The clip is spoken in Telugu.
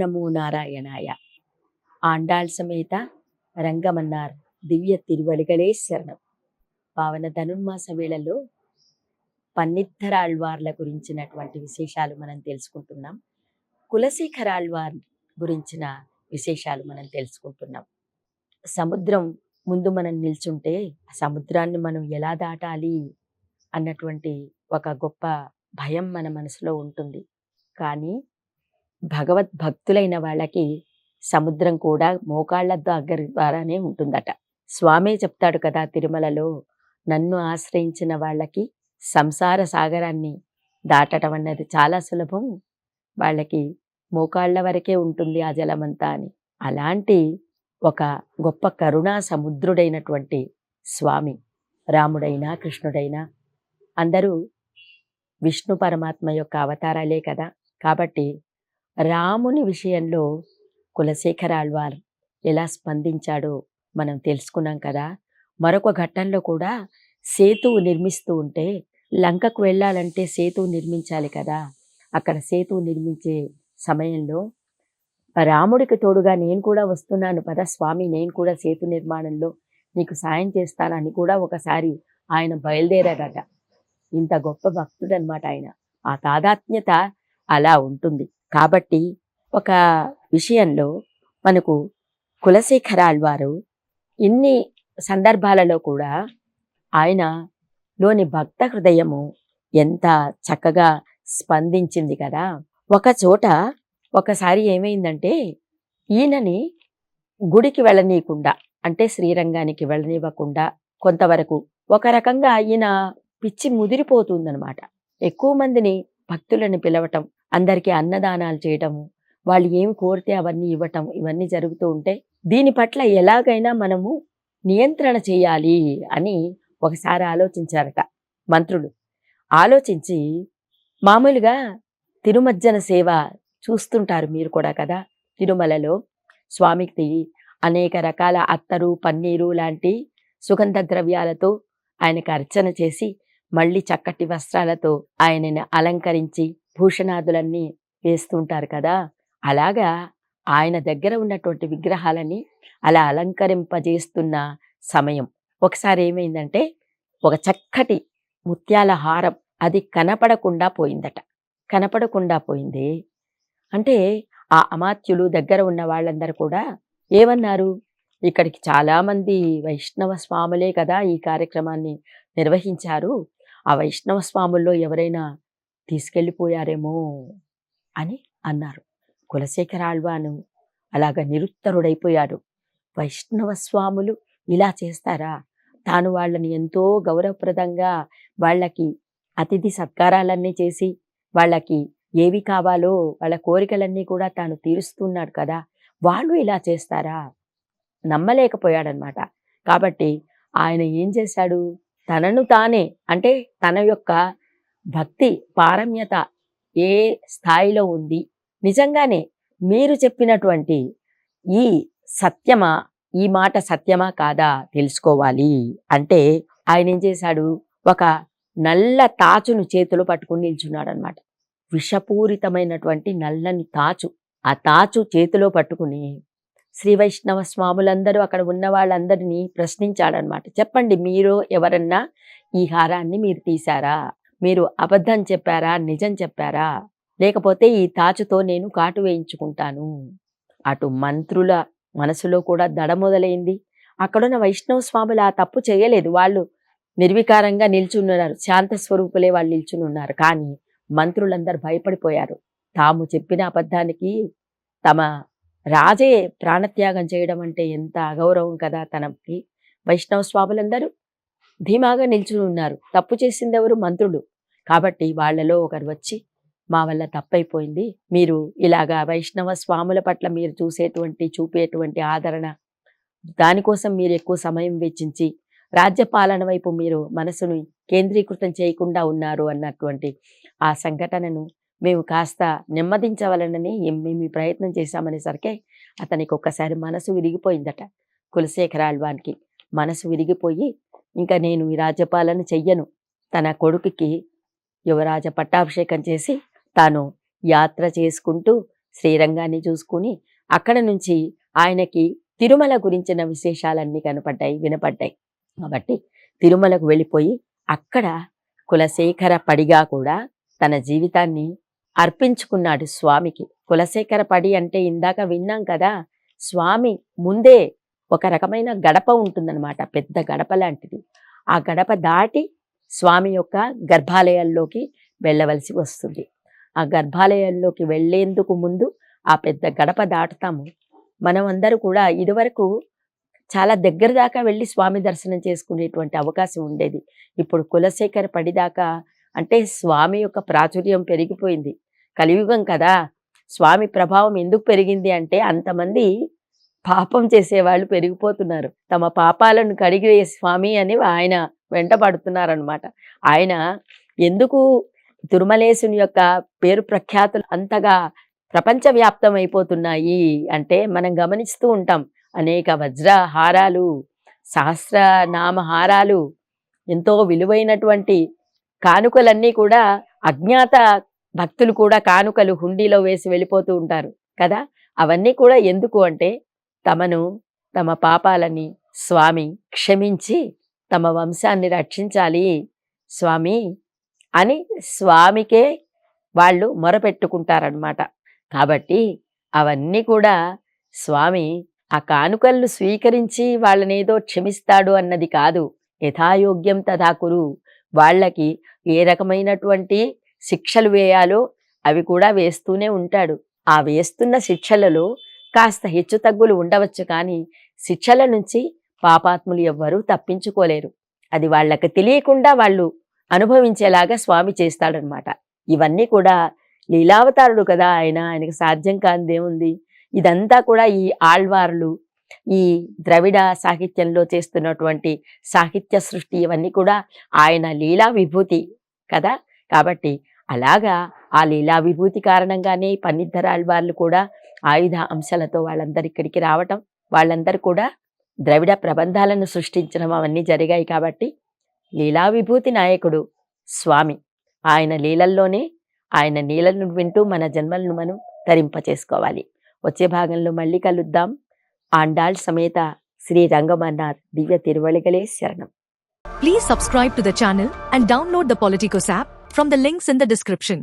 నమో నారాయణాయ. ఆండాళ్ సమేత రంగమన్నార్ దివ్య తిరువలిగలే శరణం. పావన ధనుర్మాస వేళల్లో పన్నిద్దరాళ్వార్ల గురించినటువంటి విశేషాలు మనం తెలుసుకుంటున్నాం. కులశేఖరాళ్వార్ గురించిన విశేషాలు మనం తెలుసుకుంటున్నాం. సముద్రం ముందు మనం నిల్చుంటే సముద్రాన్ని మనం ఎలా దాటాలి అన్నటువంటి ఒక గొప్ప భయం మన మనసులో ఉంటుంది. కానీ భగవద్భక్తులైన వాళ్ళకి సముద్రం కూడా మోకాళ్ళ దగ్గర ద్వారానే ఉంటుందట. స్వామే చెప్తాడు కదా తిరుమలలో నన్ను ఆశ్రయించిన వాళ్ళకి సంసార సాగరాన్ని దాటడం అన్నది చాలా సులభం. వాళ్ళకి మోకాళ్ళ వరకే ఉంటుంది ఆ జలమంతా అని. అలాంటి ఒక గొప్ప కరుణా సముద్రుడైనటువంటి స్వామి రాముడైనా కృష్ణుడైనా అందరూ విష్ణు పరమాత్మ యొక్క అవతారాలే కదా. కాబట్టి రాముని విషయంలో కులశేఖర ఆళ్వార్ ఎలా స్పందించాడో మనం తెలుసుకున్నాం కదా. మరొక ఘట్టంలో కూడా సేతువు నిర్మిస్తూ ఉంటే లంకకు వెళ్ళాలంటే సేతువు నిర్మించాలి కదా. అక్కడ సేతువు నిర్మించే సమయంలో రాముడికి తోడుగా నేను కూడా వస్తున్నాను పద స్వామి నేను కూడా సేతు నిర్మాణంలో నీకు సాయం చేస్తానని కూడా ఒకసారి ఆయన బయలుదేరాడట. ఇంత గొప్ప భక్తుడు అనమాట ఆయన. ఆ తాదాత్మ్యత అలా ఉంటుంది. కాబట్టి ఒక విషయంలో మనకు కులశేఖరాళ్వారు ఇన్ని సందర్భాలలో కూడా ఆయన లోని భక్త హృదయము ఎంత చక్కగా స్పందించింది కదా. ఒక చోట ఒకసారి ఏమైందంటే ఈయనని గుడికి వెళ్ళనీయకుండా అంటే శ్రీరంగానికి వెళ్ళనివ్వకుండా కొంతవరకు ఒక రకంగా ఈయన పిచ్చి ముదిరిపోతుందనమాట ఎక్కువ మందిని భక్తులను పిలవటం అందరికీ అన్నదానాలు చేయటము వాళ్ళు ఏమి కోరితే అవన్నీ ఇవ్వటం ఇవన్నీ జరుగుతూ ఉంటే దీని పట్ల ఎలాగైనా మనము నియంత్రణ చేయాలి అని ఒకసారి ఆలోచించారట మంత్రులు. ఆలోచించి మామూలుగా తిరుమజ్జన సేవ చూస్తుంటారు మీరు కూడా కదా తిరుమలలో స్వామికి అనేక రకాల అత్తరు పన్నీరు లాంటి సుగంధ ద్రవ్యాలతో ఆయనకు అర్చన చేసి మళ్ళీ చక్కటి వస్త్రాలతో ఆయనని అలంకరించి భూషణాదులన్నీ వేస్తుంటారు కదా! అలాగా ఆయన దగ్గర ఉన్నటువంటి విగ్రహాలని అలా అలంకరింపజేస్తున్న సమయం. ఒకసారి ఏమైందంటే ఒక చక్కటి ముత్యాల హారం అది కనపడకుండా పోయిందట. కనపడకుండా పోయింది. అంటే ఆ అమాత్యులు దగ్గర ఉన్న వాళ్ళందరూ కూడా ఏమన్నారు? ఇక్కడికి చాలామంది వైష్ణవ స్వాములే కదా ఈ కార్యక్రమాన్ని నిర్వహించారు. ఆ వైష్ణవ స్వాముల్లో ఎవరైనా తీసుకెళ్ళిపోయారేమో అని అన్నారు. కులశేఖర ఆళ్వాను అలాగ నిరుత్తరుడైపోయాడు. వైష్ణవ స్వాములు ఇలా చేస్తారా? తాను వాళ్ళని ఎంతో గౌరవప్రదంగా వాళ్ళకి అతిథి సత్కారాలన్నీ చేసి వాళ్ళకి ఏవి కావాలో వాళ్ళ కోరికలన్నీ కూడా తాను తీరుస్తున్నాడు కదా వాళ్ళు ఇలా చేస్తారా? నమ్మలేకపోయాడనమాట. కాబట్టి ఆయన ఏం చేశాడు? తనను తానే అంటే తన యొక్క భక్తి పారమ్యత ఏ స్థాయిలో ఉంది? నిజంగానే మీరు చెప్పినటువంటి ఈ సత్యమా? ఈ మాట సత్యమా కాదా తెలుసుకోవాలి. అంటే ఆయన ఏం చేశాడు? ఒక నల్ల తాచును చేతిలో పట్టుకుని నిల్చున్నాడు అనమాట విషపూరితమైనటువంటి నల్లని తాచు. ఆ తాచు చేతిలో పట్టుకుని శ్రీ వైష్ణవ స్వాములందరూ అక్కడ ఉన్న వాళ్ళందరినీ ప్రశ్నించాడనమాట చెప్పండి మీరు ఎవరన్నా ఈ హారాన్ని మీరు తీశారా? మీరు అబద్ధం చెప్పారా? నిజం చెప్పారా? లేకపోతే ఈ తాచుతో నేను కాటు వేయించుకుంటాను? అటు మంత్రుల మనసులో కూడా దడ మొదలైంది. అక్కడున్న వైష్ణవ స్వాములు ఆ తప్పు చేయలేదు. వాళ్ళు నిర్వికారంగా నిల్చున్నారు. శాంత స్వరూపులే వాళ్ళు నిల్చుని ఉన్నారు కానీ మంత్రులందరూ భయపడిపోయారు. తాము చెప్పిన అబద్ధానికి తమ రాజే ప్రాణత్యాగం చేయడం అంటే ఎంత అగౌరవం కదా తనకి. వైష్ణవ స్వాములందరూ ధీమాగా నిల్చుని ఉన్నారు తప్పు చేసిందెవరు? మంత్రులు. కాబట్టి వాళ్ళలో ఒకరు వచ్చి మా వల్ల తప్పైపోయింది. మీరు ఇలాగా వైష్ణవ స్వాముల పట్ల మీరు చూసేటువంటి చూపేటువంటి ఆదరణ దానికోసం మీరు ఎక్కువ సమయం వెచ్చించి రాజ్యపాలన వైపు మీరు మనసును కేంద్రీకృతం చేయకుండా ఉన్నారు అన్నటువంటి ఆ సంఘటనను మేము కాస్త నెమ్మదించవలనని మేము ప్రయత్నం చేశామనేసరికి అతనికి ఒక్కసారి మనసు విరిగిపోయిందట. కులశేఖర ఆళ్వానికి మనసు విరిగిపోయి ఇంకా నేను ఈ రాజ్యపాలన చెయ్యను. తన కొడుకుకి యువరాజ పట్టాభిషేకం చేసి తాను యాత్ర చేసుకుంటూ శ్రీరంగాన్ని చూసుకుని అక్కడ నుంచి ఆయనకి తిరుమల గురించిన విశేషాలన్నీ కనపడ్డాయి వినపడ్డాయి. కాబట్టి తిరుమలకు వెళ్ళిపోయి అక్కడ కులశేఖర పడిగా కూడా తన జీవితాన్ని అర్పించుకున్నాడు స్వామికి. కులశేఖర పడి అంటే ఇందాక విన్నాం కదా స్వామి ముందే ఒక రకమైన గడప ఉంటుందన్నమాట పెద్ద గడప లాంటిది. ఆ గడప దాటి స్వామి యొక్క గర్భాలయాల్లోకి వెళ్ళవలసి వస్తుంది. ఆ గర్భాలయాల్లోకి వెళ్ళేందుకు ముందు ఆ పెద్ద గడప దాటుతాము. మనం అందరూ కూడా ఇదివరకు చాలా దగ్గర దాకా వెళ్ళి స్వామి దర్శనం చేసుకునేటువంటి అవకాశం ఉండేది. ఇప్పుడు కులశేఖర పడిదాకా అంటే స్వామి యొక్క ప్రాచుర్యం పెరిగిపోయింది. కలియుగం కదా. స్వామి ప్రభావం ఎందుకు పెరిగింది అంటే అంతమంది పాపం చేసేవాళ్ళు పెరిగిపోతున్నారు. తమ పాపాలను కడిగివే స్వామి అని ఆయన వెంట పడుతున్నారనమాట ఆయన ఎందుకు తిరుమలేశుని యొక్క పేరు ప్రఖ్యాతులు అంతగా ప్రపంచవ్యాప్తం అయిపోతున్నాయి అంటే మనం గమనిస్తూ ఉంటాం. అనేక వజ్ర హారాలు సహస్రనామ హారాలు ఎంతో విలువైనటువంటి కానుకలన్నీ కూడా అజ్ఞాత భక్తులు కూడా కానుకలు హుండీలో వేసి వెళ్ళిపోతూ ఉంటారు కదా. అవన్నీ కూడా ఎందుకు అంటే తమను తమ పాపాలని స్వామి క్షమించి తమ వంశాన్ని రక్షించాలి స్వామి అని స్వామికే వాళ్ళు మొరపెట్టుకుంటారనమాట కాబట్టి అవన్నీ కూడా స్వామి ఆ కానుకలను స్వీకరించి వాళ్ళనేదో క్షమిస్తాడు అన్నది కాదు. యథాయోగ్యం తథాకురు వాళ్ళకి ఏ రకమైనటువంటి శిక్షలు వేయాలో అవి కూడా వేస్తూనే ఉంటాడు. ఆ వేస్తున్న శిక్షలలో కాస్త హెచ్చు తగ్గులు ఉండవచ్చు కానీ శిక్షల నుంచి పాపాత్ములు ఎవ్వరూ తప్పించుకోలేరు. అది వాళ్ళకి తెలియకుండా వాళ్ళు అనుభవించేలాగా స్వామి చేస్తాడనమాట ఇవన్నీ కూడా లీలావతారుడు కదా ఆయన ఆయనకు సాధ్యం కానిదేముంది ఇదంతా కూడా ఈ ఆళ్వార్లు ఈ ద్రవిడ సాహిత్యంలో చేస్తున్నటువంటి సాహిత్య సృష్టి ఇవన్నీ కూడా ఆయన లీలా విభూతి కదా. కాబట్టి అలాగా ఆ లీలా విభూతి కారణంగానే పన్నిద్దరాళ్వార్లు కూడా ఆయుధ అంశాలతో వాళ్ళందరి ఇక్కడికి రావటం వాళ్ళందరూ కూడా ద్రవిడ ప్రబంధాలను సృష్టించడం అవన్నీ జరిగాయి కాబట్టి లీలా విభూతి నాయకుడు స్వామి ఆయన లీలల్లోనే ఆయన నీళ్ళను వింటూ మన జన్మలను మనం తరింపచేసుకోవాలి. వచ్చే భాగంలో మళ్ళీ కలుద్దాం. ఆండాళ్ సమేత శ్రీ రంగమన్నార్ దివ్య తిరువళిగలే శరణం. Please subscribe to the channel and download the Politikos app from the links in the description